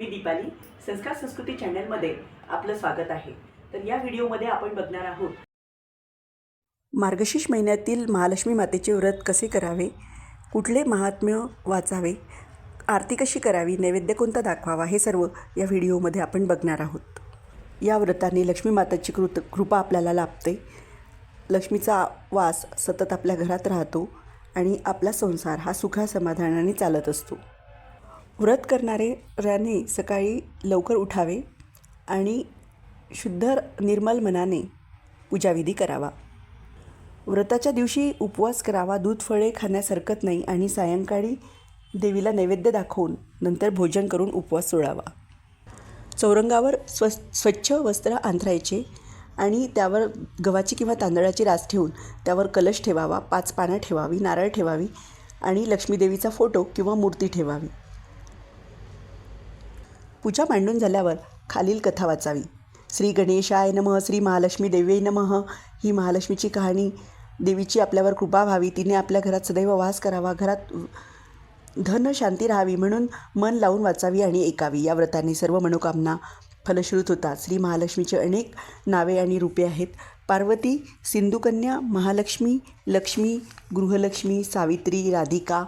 मी दीपाली संस्कार संस्कृती चॅनलमध्ये आपलं स्वागत आहे. तर या व्हिडिओमध्ये आपण बघणार आहोत. मार्गशीर्ष महिन्यातील महालक्ष्मी मातेचे व्रत कसे करावे? कुठले महात्म्य वाचावे? आरती कशी करावी? नैवेद्य कोणता दाखवावा? हे सर्व या व्हिडिओमध्ये आपण बघणार आहोत. या व्रताने लक्ष्मी माताची कृत कृपा आपल्याला लाभते. लक्ष्मीचा वास सतत आपल्या घरात राहतो आणि आपला संसार हा सुखासमाधानाने चालत असतो. व्रत करणाऱ्याने सकाळी लवकर उठावे आणि शुद्ध निर्मल मनाने पूजाविधी करावा. व्रताच्या दिवशी उपवास करावा दूध फळे खाण्यास हरकत नाही आणि सायंकाळी देवीला नैवेद्य दाखवून नंतर भोजन करून उपवास सोडावा. चौरंगावर स्व स्वच्छ वस्त्र अंथरायचे आणि त्यावर गव्हाची किंवा तांदळाची रास ठेवून त्यावर कलश ठेवावा पाच पानं ठेवावी नारळ ठेवावी आणि लक्ष्मीदेवीचा फोटो किंवा मूर्ती ठेवावी. पूजा मांडून झाल्यावर खालील कथा वाचावी. श्री गणेशाय नमः श्री महालक्ष्मी देवे नमः. ही महालक्ष्मीची कहाणी देवीची आपल्यावर कृपा व्हावी. तिने आपल्या घरात सदैव वास करावा. घरात धन शांती राहावी म्हणून मन लावून वाचावी आणि ऐकावी. या व्रताने सर्व मनोकामना फलश्रुत होतात. श्री महालक्ष्मीचे अनेक नावे आणि रूपे आहेत. पार्वती सिंधुकन्या महालक्ष्मी लक्ष्मी गृहलक्ष्मी सावित्री राधिका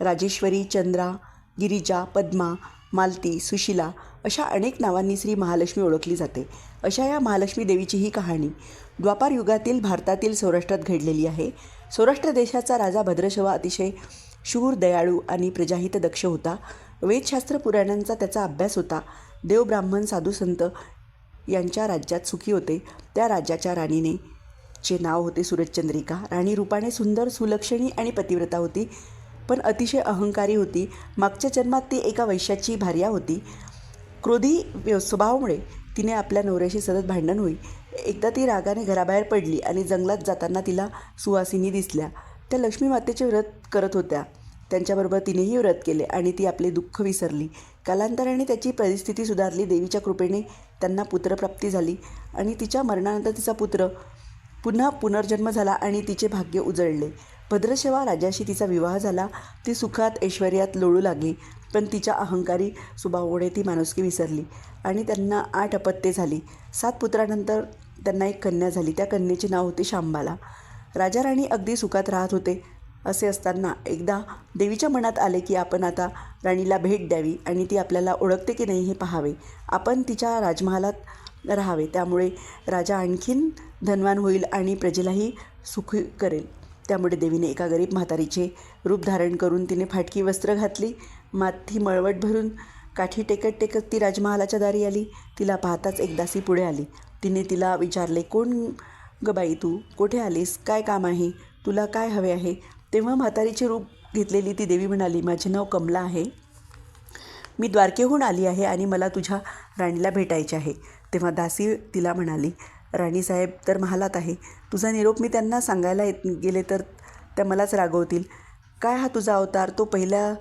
राजेश्वरी चंद्रा गिरिजा पद्मा मालती सुशिला अशा अनेक नावांनी श्री महालक्ष्मी ओळखली जाते. अशा या महालक्ष्मी देवीची ही कहाणी द्वापार युगातील भारतातील सौराष्ट्रात घडलेली आहे. सौराष्ट्र देशाचा राजा भद्रशवा अतिशय शूर दयाळू आणि प्रजाहित दक्ष होता. वेदशास्त्र पुराणांचा त्याचा अभ्यास होता. देव ब्राह्मण साधू संत यांच्या राज्यात सुखी होते. त्या राज्याच्या राणीने चे नाव होते सूरजचंद्रिका. राणी रूपाने सुंदर सुलक्षणी आणि पतिव्रता होती. पण अतिशय अहंकारी होती. मागच्या जन्मात ती एका वैश्याची भार्या होती. क्रोधी स्वभावामुळे तिने आपल्या नवऱ्याशी सतत भांडण होई. एकदा ती रागाने घराबाहेर पडली आणि जंगलात जाताना तिला सुवासिनी दिसल्या. त्या लक्ष्मी मातेचे व्रत करत होत्या. त्यांच्याबरोबर तिनेही व्रत केले आणि ती आपले दुःख विसरली. कालांतराने त्याची परिस्थिती सुधारली. देवीच्या कृपेने त्यांना पुत्रप्राप्ती झाली आणि तिच्या मरणानंतर तिचा पुत्र पुन्हा पुनर्जन्म झाला आणि तिचे भाग्य उजळले. भद्रशेवा राजाशी तिचा विवाह झाला. ती सुखात ऐश्वर्यात लोळू लागली. पण तिच्या अहंकारी स्वभावामुळे ती माणुसकी विसरली आणि त्यांना आठ अपत्ये झाली. सात पुत्रानंतर त्यांना एक कन्या झाली. त्या कन्येचे नाव होते शांबाला. राजा राणी अगदी सुखात राहत होते. असे असताना एकदा देवीच्या मनात आले की आपण आता राणीला भेट द्यावी आणि ती आपल्याला ओळखते की नाही हे पाहावे. आपण तिच्या राजमहालात राहावे. त्यामुळे राजा आणखीन धनवान होईल आणि प्रजेलाही सुखी करेल. त्यामुळे देवीने एका गरीब म्हातारीचे रूप धारण करून तिने फाटकी वस्त्र घातली. माथी मळवट भरून काठी टेकत टेकत ती राजमहालाच्या दारी आली. तिला पाहताच एक दासी पुढे आली. तिने तिला विचारले कोण गबाई बाई तू? कुठे आलीस? काय काम आहे? तुला काय हवे आहे? तेव्हा म्हातारीचे रूप घेतलेली ती देवी म्हणाली माझे नाव कमला आहे. मी द्वारकेहून आली आहे आणि मला तुझ्या राणीला भेटायचे आहे. तेव्हा दासी तिला म्हणाली राणीसाहेब तर महालात आहे. तुझा निरोप मी त्यांना सांगायला येत गेले तर त्या मलाच रागवतील. काय हा तुझा अवतार? तो पहिल्या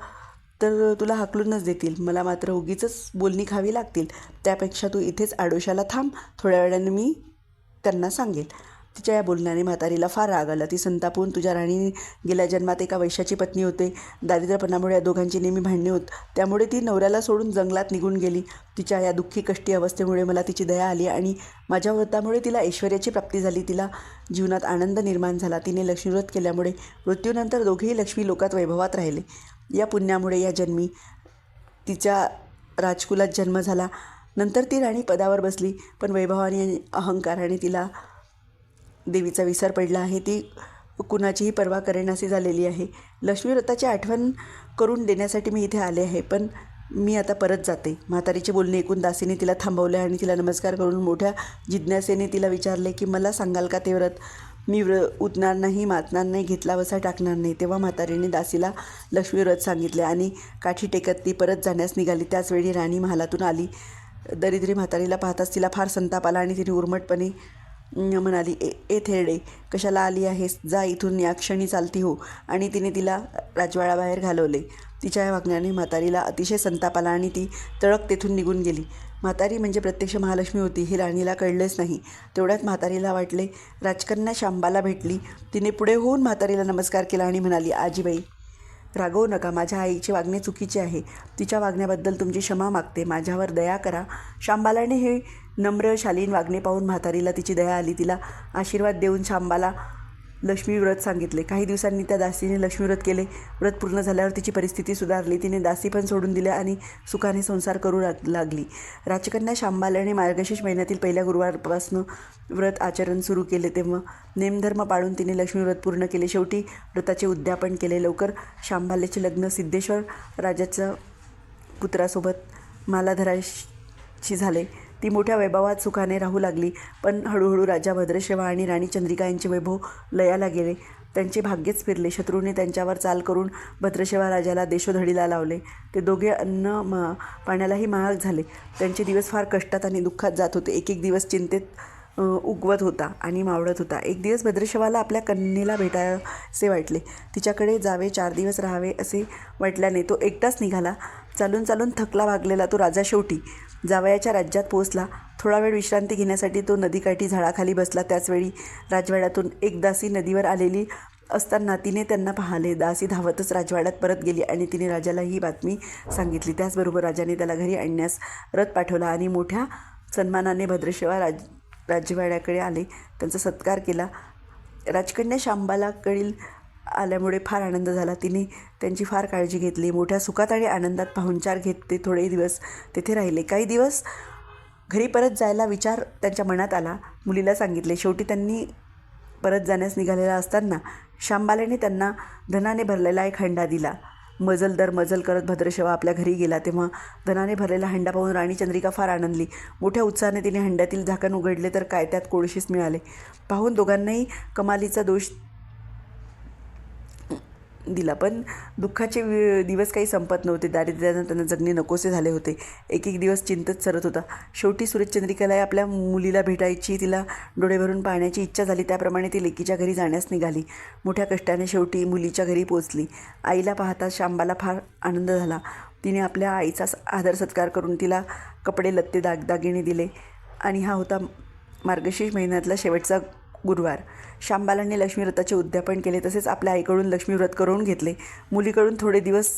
तर तुला हाकलूनच देतील. मला मात्र उगीच बोलणी खावी लागतील. त्यापेक्षा तू इथेच आडोशाला थांब. थोड्या वेळाने मी त्यांना सांगेल. तिच्या या बोलण्याने म्हातारीला फार राग आला. ती संतापून तुझ्या राणी गेल्या जन्मात एका वैशाची पत्नी होते. दारिद्र्यपणामुळे या दोघांची नेहमी भांडणी होत. त्यामुळे ती नवऱ्याला सोडून जंगलात निघून गेली. तिच्या या दुःखी कष्टी अवस्थेमुळे मला तिची दया आली आणि माझ्या व्रतामुळे तिला ऐश्वर्याची प्राप्ती झाली. तिला जीवनात आनंद निर्माण झाला. तिने लक्ष्मीव्रत केल्यामुळे मृत्यूनंतर दोघेही लक्ष्मी लोकात वैभवात राहिले. या पुण्यामुळे या जन्मी तिच्या राजकुलात जन्म झाला. नंतर ती राणी पदावर बसली पण वैभवाने अहंकाराने तिला देवीचा विसर पडला आहे ती कुणाचीही पर्वा करेनाशी झालेली आहे. लक्ष्मी व्रताची आठवण करून देण्यासाठी मी इथे आले आहे पण मी आता परत जाते. म्हातारीचे बोलणे ऐकून दासीने तिला थांबवले आणि तिला नमस्कार करून मोठ्या जिज्ञासेने तिला विचारले की मला सांगाल का ते व्रत? मी व्र उतणार नाही मातणार नाही घेतला वसा टाकणार नाही. तेव्हा म्हातारीने दासीला लक्ष्मीव्रत सांगितले आणि काठी टेकत ती परत जाण्यास निघाली. त्याचवेळी राणी महालातून आली. दरिद्री म्हातारीला पाहताच तिला फार संताप आला आणि तिने उर्मटपणे म्हणाली ए ए थेरडे कशाला आली आहेस? जा इथून या क्षणी चालती हो. आणि तिने तिला राजवाड्याबाहेर घालवले. तिच्या या वागण्याने म्हातारीला अतिशय संताप आला आणि ती तळक तेथून निघून गेली. म्हातारी म्हणजे प्रत्यक्ष महालक्ष्मी होती हे राणीला कळलेच नाही. तेवढ्यात म्हातारीला वाटले राजकन्या शांबाला भेटली. तिने पुढे होऊन म्हातारीला नमस्कार केला आणि म्हणाली आजीबाई रागवू नका माझ्या आईचे वागणे चुकीचे आहे. तिच्या वागण्याबद्दल तुमची क्षमा मागते. माझ्यावर दया करा. शांबालाने हे नम्र शालीन वागणे पाहून म्हातारीला तिची दया आली. तिला आशीर्वाद देऊन शांबाला लक्ष्मी व्रत सांगितले. काही दिवसांनी त्या दासीने लक्ष्मीव्रत केले. व्रत पूर्ण झाल्यावर तिची परिस्थिती सुधारली. तिने दासी पण सोडून दिल्या आणि सुखाने संसार करू लाग- लागली. राजकन्या शांबाल्याने मार्गशीर्ष महिन्यातील पहिल्या गुरुवारपासून व्रत आचरण सुरू केले तेव्हा नेमधर्म पाळून तिने लक्ष्मी व्रत पूर्ण केले. शेवटी व्रताचे उद्यापन केले लवकर. शांबाल्याचे लग्न सिद्धेश्वर राजाच्या पुत्रासोबत मालाधराशी झाले. ती मोठ्या वैभवात सुखाने राहू लागली. पण हळूहळू राजा भद्रशेवा आणि राणी चंद्रिका यांचे वैभव लयाला गेले. त्यांचे भाग्यच फिरले. शत्रूने त्यांच्यावर चाल करून भद्रशेवा राजाला देशोधडीला लावले. ते दोघे अन्न मा पाण्यालाही महाग झाले. त्यांचे दिवस फार कष्टात आणि दुःखात जात होते. एक एक दिवस चिंतेत उगवत होता आणि मावळत होता. एक दिवस भद्रशेवाला आपल्या कन्येला भेटायसे वाटले. तिच्याकडे जावे चार दिवस राहावे असे वाटल्याने तो एकटाच निघाला. चालून चालून थकला भागलेला तो राजा शेवटी. जावयाच्या राज्यात पोहोचला. थोडा वेळ विश्रांती घेण्यासाठी तो नदीकाठी झाडाखाली बसला. त्याचवेळी राजवाड्यातून एक दासी नदीवर आलेली असताना तिने त्यांना पाहिले. दासी धावतच राजवाड्यात परत गेली आणि तिने राजाला ही बातमी सांगितली. त्याचबरोबर राजाने त्याला घरी आणण्यास रथ पाठवला आणि मोठ्या सन्मानाने भद्रशेवा राज राजवाड्याकडे आले. त्यांचा सत्कार केला. राजकन्या शांबालाकडील आल्यामुळे फार आनंद झाला. तिने त्यांची फार काळजी घेतली. मोठ्या सुखात आणि आनंदात पाहुणचार घेत ते थोडे दिवस तेथे राहिले. काही दिवस घरी परत जायला विचार त्यांच्या मनात आला. मुलीला सांगितले शेवटी त्यांनी परत जाण्यास निघालेला असताना शांबाल्याने त्यांना धनाने भरलेला एक हंडा दिला. मजल दर मजल करत भद्रशेवा आपल्या घरी गेला. तेव्हा धनाने भरलेला हंडा पाहून राणी चंद्रिका फार आनंदली. मोठ्या उत्साहाने तिने हंड्यातील झाकण उघडले तर काय त्यात कोळशीस मिळाले. पाहून दोघांनाही कमालीचा दोष दिला. पण दुःखाचे दिवस काही संपत नव्हते. दारिद्र्यानं त्यांना जगणे नकोसे झाले होते. एक एक दिवस चिंतत सरत होता. शेवटी सूरजचंद्रिकाला आपल्या मुलीला भेटायची तिला डोळे भरून पाहण्याची इच्छा झाली. त्याप्रमाणे ती लेकीच्या घरी जाण्यास निघाली. मोठ्या कष्टाने शेवटी मुलीच्या घरी पोचली आईला पाहता शांबाला फार आनंद झाला. तिने आपल्या आईचा स- आदर सत्कार करून तिला कपडे लत्ते दागदागिने दिले. आणि हा होता मार्गशीर्ष महिन्यातला शेवटचा गुरुवार शांबालांनी लक्ष्मीव्रताचे उद्यापन केले तसेच आपल्या आईकडून लक्ष्मीव्रत करून घेतले. मुलीकडून थोडे दिवस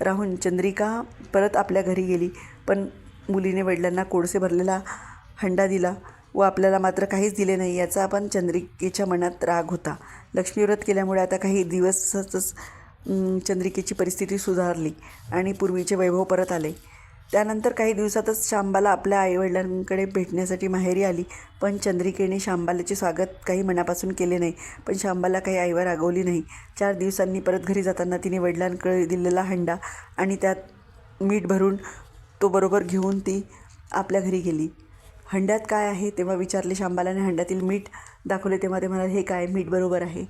राहून चंद्रिका परत आपल्या घरी गेली पण मुलीने वडिलांना कोळसे भरलेला हंडा दिला व आपल्याला मात्र काहीच दिले नाही याचा आपण चंद्रिकेच्या मनात राग होता. लक्ष्मीव्रत केल्यामुळे आता काही दिवसच चंद्रिकेची परिस्थिती सुधारली आणि पूर्वीचे वैभव परत आले. त्यानंतर काही दिवसातच शांबाला आपल्या आईवडिलांकडे भेटण्यासाठी माहेरी आली. पण चंद्रिकेने शांबालाचे स्वागत काही मनापासून केले नाही. पण शांबाला काही आईवर रागवली नाही. चार दिवसांनी परत घरी जाताना तिने वडिलांकडे दिलेला हंडा आणि त्यात मीठ भरून तो बरोबर घेऊन ती आपल्या घरी गेली. हंड्यात काय आहे तेव्हा विचारले शांबालाने. हंड्यातील मीठ दाखवले तेव्हा ते म्हणाले हे काय? मीठ बरोबर आहे.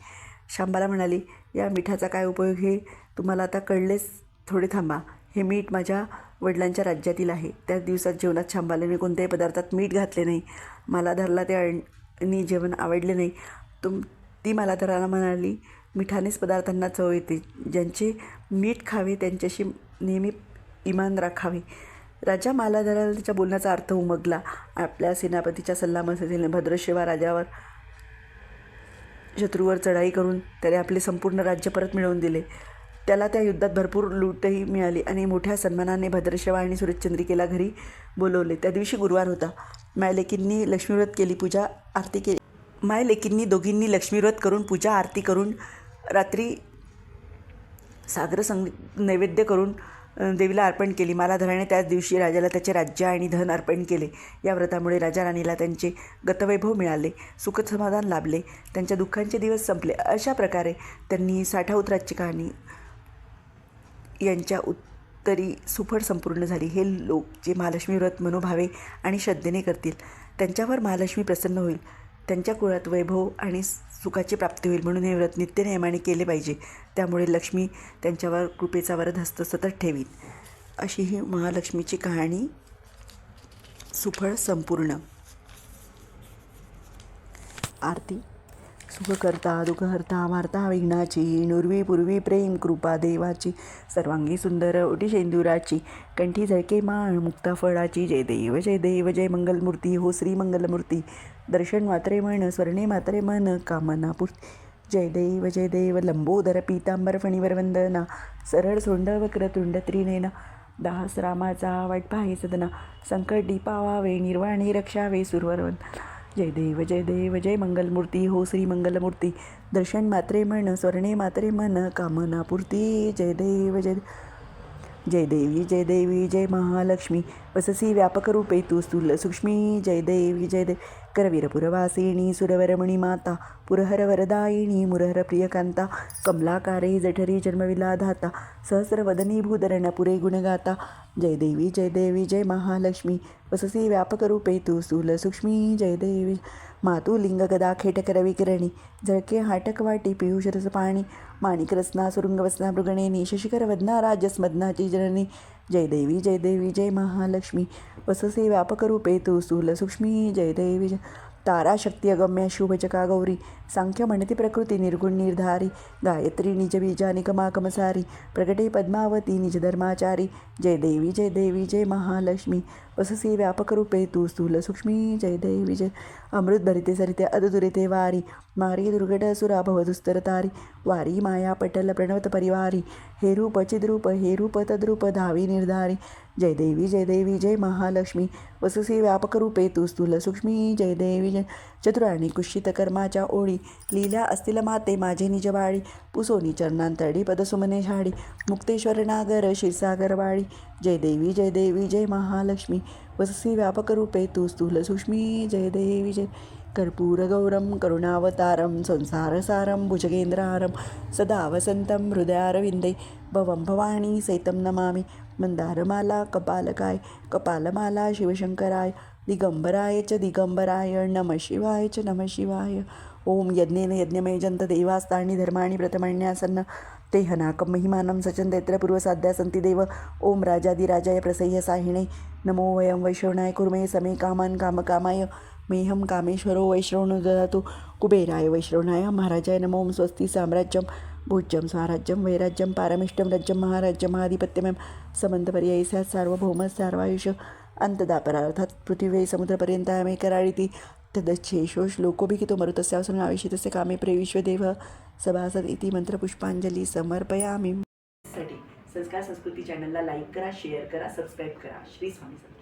शांबाला म्हणाली या मिठाचा काय उपयोग हे तुम्हाला आता कळलेच. थोडे थांबा. हे मीठ माझ्या वडिलांच्या राज्यातील आहे. त्याच दिवसात जेवणात छांबाले मी कोणत्याही पदार्थात मीठ घातले नाही. मला धरला ते आणि जेवण आवडले नाही. तुम ती मला धराला म्हणाली मिठानेच पदार्थांना चव येते. ज्यांचे मीठ खावे त्यांच्याशी नेहमी इमान राखावे. राजा मालाधराला त्याच्या बोलण्याचा अर्थ उमगला. आपल्या सेनापतीच्या सल्लामसलीने भद्रशिवा राजावर शत्रूवर चढाई करून त्याने आपले संपूर्ण राज्य परत मिळवून दिले. त्याला त्या युद्धात भरपूर लूटही मिळाली आणि मोठ्या सन्मानाने भद्रशेवा आणि सूरजचंद्रिकेला घरी बोलवले. त्या दिवशी गुरुवार होता. मायलेकींनी लक्ष्मीव्रत केली पूजा आरती केली. मायलेकींनी दोघींनी लक्ष्मीव्रत करून पूजा आरती करून रात्री सागर संग नैवेद्य करून देवीला अर्पण केली. मालाधराने त्याच दिवशी राजाला त्याचे राज्य आणि धन अर्पण केले. या व्रतामुळे राजा राणीला त्यांचे गतवैभव मिळाले सुखसमाधान लाभले त्यांच्या दुःखांचे दिवस संपले. अशा प्रकारे त्यांनी साठा उतराची कहाणी यांच्या उत्तरी सुफळ संपूर्ण झाली. हे लोक जे महालक्ष्मी व्रत मनोभावे आणि श्रद्धेने करतील त्यांच्यावर महालक्ष्मी प्रसन्न होईल. त्यांच्या कुळात वैभव आणि सुखाची प्राप्ती होईल म्हणून हे व्रत नित्यनियमाने केले पाहिजे. त्यामुळे लक्ष्मी त्यांच्यावर कृपेचा वरदहस्त सतत ठेवीत अशी ही महालक्ष्मीची कहाणी सुफळ संपूर्ण. आरती सुखकर्ता दुःखहर्ता वार्ता विघ्नाची नुर्वी पूर्वी प्रेम कृपा देवाची सर्वांगी सुंदर ओटी शेंदुराची कंठी झळके माळ मुक्ता फळाची जय देव जय देव जय मंगलमूर्ती हो श्री मंगलमूर्ती दर्शन मात्रे मन स्वर्णे मात्रे मन कामना पूर्ती जय देव जय देव लंबोदर पीतांबर फणीवर वंदना सरळ सोंड वक्रतुंड त्रिनेना दास रामाचा वाट पाही सदना संकट दीपावावे निर्वाणी रक्षावे सुरवरवन जय देव जय देव जय मंगलमूर्ती हो श्री मंगलमूर्ती. दर्शन मात्रे मन स्वर्णे मात्रे मन कामना पूर्ती. जय देव जय जय देवी जय देवी जय महालक्ष्मी. वससी व्यापक रूपे तू स्थूल सूक्ष्मी. जय देवी जय देव करवीरपुरवासिणी सुरवरमणी माता पुरहर वरदायिणी मुरहर प्रियकांता कमलाकारे जठरी जन्मविलाधाता सहस्रवदनी भूधरण पुरे गुणगाता. जय देवी जय देवी जय महालक्ष्मी. वससी व्यापक रूपे तू स्थूल सूक्ष्मी. जय देवी मातू लिंगगदा खेटकर विकिरणी झळके हाटक वाटी पियुष पाणी माणिक रसना मृगणेनी शशिकर वदना राजस्मदनाची जननी जय देवी जय देवी जय महालक्ष्मी वससे व्यापक रूपे तू स्थूल सूक्ष्मी जय ताराशक्ति तारा शक्ती अगम्य शुभचका गौरी सांख्य म्हणती प्रकृती निर्गुण निर्धारी गायत्री निज बीजा प्रगटे पद्मावती निज धर्माचारी जय देवी जय देवी जय महालक्ष्मी वससी व्यापक रूपे तू स्थूल सूक्ष्मी जय देवी जय अमृत भरिते सरिते अदुदुरिते वारी मारी दुर्गट सुरा भवदुस्तर तारी वारी माया पटल प्रणवत परिवारी हे रूप चिद्रूप हे रूप तद्रूप धावी निर्धारी जय देवी जय देवी जय महालक्ष्मी. वससी व्यापक रूपे तू स्थूल सूक्ष्मी. जय देवी जय चतुराणी कुशित कर्माच्या ओळी. लीला असतील माते माझे निजबाळी पुसोनी चरणांतडी पदसुमने झाडी. मुक्तेश्वर नागर क्षीरसागर वाळी जय देवी जय देवी जय महालक्ष्मी. वससी व्यापक रूपे तू स्थूल सूक्ष्मी. जय देवी जय कर्पूरगौरं करुणावतारं संसारसारं भुजगेन्द्रहारं सदा वसन्तं हृदयारविन्दे भवं भवानी सैतं नमामि। मन्दारमाला कपालकाय कपालमाला शिवशङ्कराय दिगंबराय च दिगंबराय नमः शिवाय च नमः शिवाय। ओम यज्ञेन यज्ञमय जंत धर्माणि प्रथमण्यासन्न ते हनाकं महिमानं सचन्दैत्र पूर्वसाध्या सन्ति देव। ओम राजादिराजाय प्रसह्य साहिणे। नमो वयं वैष्णवनाय कुर्मे समे कामान् कामकामाय। मेहं कामेश्वरो वैष्णव ददातु। कुबेराय वैष्णवनाय। महाराजाय नमो स्वस्ती स्वस्ति साम्राज्यं भोज्यं वैराज्यम वैराज्यं पारमिष्टं राज्यं महाराज्यम् आधिपत्यमयं समन्तपर्यायी सार्वभौम सार्वायुष। अंतदापरार्थात पृथ्वी समुद्रपर्यंत आम्ही कराळीती तदच्छेषो श्लोकोभिहितो मरुतस्यावसनं आविशितस्य कामे प्रेविश्वदेव सभासद इति मंत्रपुष्पांजली समर्पयामि। साठी संस्कार संस्कृती चॅनलला लाईक करा शेअर करा सबस्क्राईब करा. श्री स्वामी समर्थ.